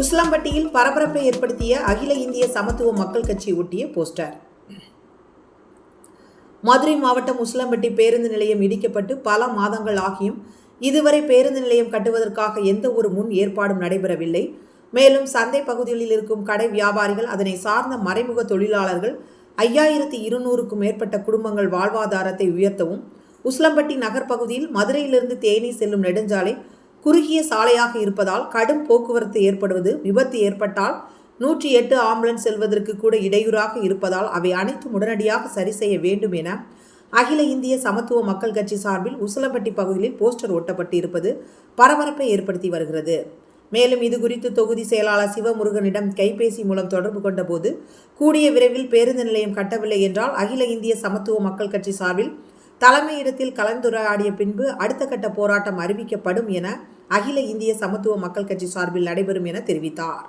உஸ்லாம்பட்டியில் பரபரப்பை ஏற்படுத்திய அகில இந்திய சமத்துவ மக்கள் கட்சி ஒட்டிய போஸ்டர். மதுரை மாவட்டம் உஸ்லம்பட்டி பேருந்து நிலையம் இடிக்கப்பட்டு பல மாதங்கள் ஆகியும் இதுவரை பேருந்து நிலையம் கட்டுவதற்காக எந்த ஒரு முன் ஏற்பாடும் நடைபெறவில்லை. மேலும் சந்தை பகுதிகளில் இருக்கும் கடை வியாபாரிகள் அதனை சார்ந்த மறைமுக தொழிலாளர்கள் ஐயாயிரத்தி இருநூறுக்கும் மேற்பட்ட குடும்பங்கள் வாழ்வாதாரத்தை உயர்த்தவும் உஸ்லம்பட்டி நகர் பகுதியில் மதுரையிலிருந்து தேனி செல்லும் நெடுஞ்சாலை குறுகிய சாலையாக இருப்பதால் கடும் போக்குவரத்து ஏற்படுவது விபத்து ஏற்பட்டால் நூற்றி எட்டு ஆம்புலன்ஸ் செல்வதற்கு கூட இடையூறாக இருப்பதால் அவை அனைத்தும் உடனடியாக சரி செய்ய வேண்டும் என அகில இந்திய சமத்துவ மக்கள் கட்சி சார்பில் உசலப்பட்டி பகுதியில் போஸ்டர் ஒட்டப்பட்டு இருப்பது பரபரப்பை ஏற்படுத்தி வருகிறது. மேலும் இது குறித்து தொகுதி செயலாளர் சிவமுருகனிடம் கைபேசி மூலம் தொடர்பு கொண்டபோது கூடிய விரைவில் பேருந்து நிலையம் கட்டவில்லை என்றால் அகில இந்திய சமத்துவ மக்கள் கட்சி சார்பில் தலைமையிடத்தில் கலந்துரையாடிய பின்பு அடுத்த கட்ட போராட்டம் அறிவிக்கப்படும் என அகில இந்திய சமத்துவ மக்கள் கட்சி சார்பில் நடைபெறும் என தெரிவித்தார்.